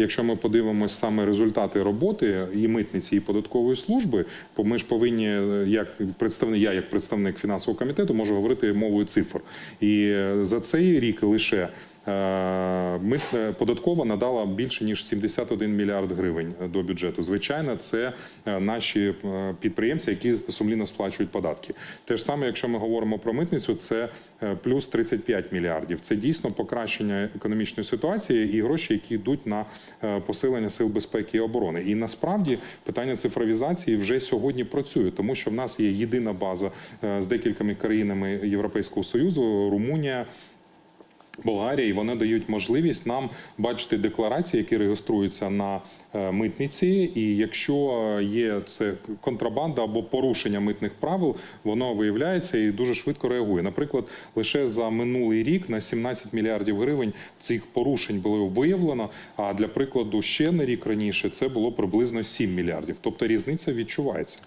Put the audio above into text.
якщо ми подивимося саме результати роботи і митниці, і податкової служби, бо ми ж повинні, е, як представник, я як представник фінансового комітету, можу говорити мовою цифр. І е, за цей рік лише податкова надала більше ніж 71 мільярд гривень до бюджету. Звичайно, це е, наші е, підприємці, які сумлінно сплачують податки. Те ж саме, якщо ми говоримо про митницю, це е, плюс 35 мільярдів. Це дійсно покращення економічної ситуації і гроші, які йдуть на е, посилення сил безпеки і оборони. І насправді питання цифровізації вже сьогодні працює, тому що в нас є єдина база е, з декількома країнами Європейського союзу, Румунія. Болгарія, і вони дають можливість нам бачити декларації, які реєструються на е, митниці. І якщо є це контрабанда або порушення митних правил, воно виявляється і дуже швидко реагує. Наприклад, лише за минулий рік на 17 мільярдів гривень цих порушень було виявлено. А для прикладу, ще на рік раніше це було приблизно 7 мільярдів. Тобто різниця відчувається.